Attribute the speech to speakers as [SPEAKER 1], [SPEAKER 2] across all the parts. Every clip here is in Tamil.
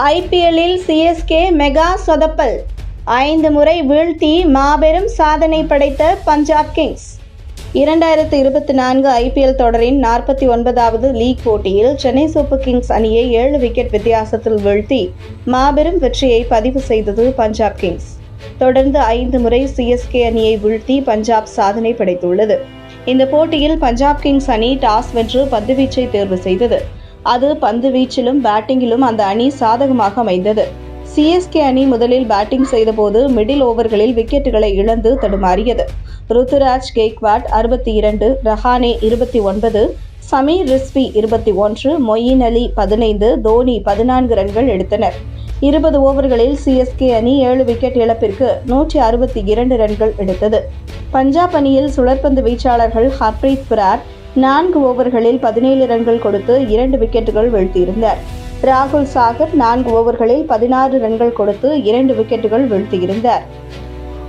[SPEAKER 1] ஐபிஎல்லில் சிஎஸ்கே மெகா சொதப்பல். ஐந்து முறை வீழ்த்தி மாபெரும் சாதனை படைத்த பஞ்சாப் கிங்ஸ். இரண்டாயிரத்து இருபத்தி நான்கு ஐபிஎல் தொடரின் நாற்பத்தி ஒன்பதாவது லீக் போட்டியில் சென்னை சூப்பர் கிங்ஸ் அணியை ஏழு விக்கெட் வித்தியாசத்தில் வீழ்த்தி மாபெரும் வெற்றியை பதிவு செய்தது பஞ்சாப் கிங்ஸ். தொடர்ந்து ஐந்து முறை சிஎஸ்கே அணியை வீழ்த்தி பஞ்சாப் சாதனை படைத்துள்ளது. இந்த போட்டியில் பஞ்சாப் கிங்ஸ் அணி டாஸ் வென்று பந்துவீச்சை தேர்வு செய்தது. அது பந்து வீச்சிலும் பேட்டிங்கிலும் அந்த அணி சாதகமாக அமைந்தது. சிஎஸ்கே அணி முதலில் பேட்டிங் செய்தபோது மிடில் ஓவர்களில் விக்கெட்டுகளை இழந்து தடுமாறியது. ருத்துராஜ் கெய்க்வாட் அறுபத்தி இரண்டு ரஹானே இருபத்தி ஒன்பது சமீர் ரிஸ்வி இருபத்தி ஒன்று மொயின் அலி பதினைந்து தோனி பதினான்கு ரன்கள் எடுத்தனர். இருபது ஓவர்களில் சிஎஸ்கே அணி ஏழு விக்கெட் இழப்பிற்கு நூற்றி அறுபத்தி இரண்டு ரன்கள் எடுத்தது. பஞ்சாப் அணியில் சுழற்பந்து வீச்சாளர்கள் ஹர்ப்ரீத் பிரார் நான்கு ஓவர்களில் பதினேழு ரன்கள் கொடுத்து இரண்டு விக்கெட்டுகள் வீழ்த்தியிருந்தார். ராகுல் சாகர் நான்கு ஓவர்களில் பதினாறு ரன்கள் கொடுத்து இரண்டு விக்கெட்டுகள் வீழ்த்தியிருந்தார்.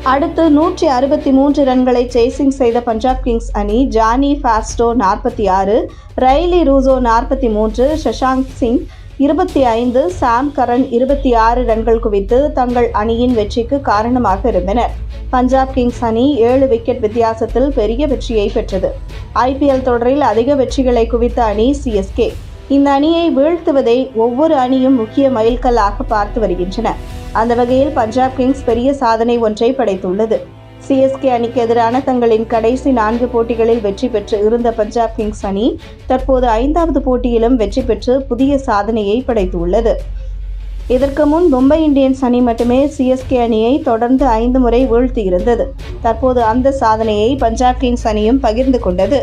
[SPEAKER 1] அடுத்து நூற்றி அறுபத்தி மூன்று ரன்களை சேசிங் செய்த பஞ்சாப் கிங்ஸ் அணி ஜானி ஃபாஸ்டோ நாற்பத்தி ஆறு ரைலி ரூசோ நாற்பத்தி மூன்று சஷாங்க் சிங் இருபத்தி ஐந்து சாம் கரன் இருபத்தி ஆறு ரன்கள் குவித்து தங்கள் அணியின் வெற்றிக்கு காரணமாக இருந்தனர். பஞ்சாப் கிங்ஸ் அணி ஏழு விக்கெட் வித்தியாசத்தில் பெரிய வெற்றியை பெற்றது. ஐபிஎல் தொடரில் அதிக வெற்றிகளை குவித்த அணி சிஎஸ்கே இந்த அணியை வீழ்த்துவதை ஒவ்வொரு அணியும் முக்கிய மைல்கல்லாக பார்த்து வருகின்றன. அந்த வகையில் பஞ்சாப் கிங்ஸ் பெரிய சாதனை ஒன்றை படைத்துள்ளது. சிஎஸ்கே அணிக்கு எதிரான தங்களின் கடைசி நான்கு போட்டிகளில் வெற்றி பெற்று இருந்த பஞ்சாப் கிங்ஸ் அணி தற்போது ஐந்தாவது போட்டியிலும் வெற்றி பெற்று புதிய சாதனையை படைத்துள்ளது. இதற்கு முன் மும்பை இந்தியன்ஸ் அணி மட்டுமே சிஎஸ்கே அணியை தொடர்ந்து ஐந்து முறை வீழ்த்தியிருந்தது. தற்போது அந்த சாதனையை பஞ்சாப் கிங்ஸ் அணியும் பகிர்ந்து கொண்டது.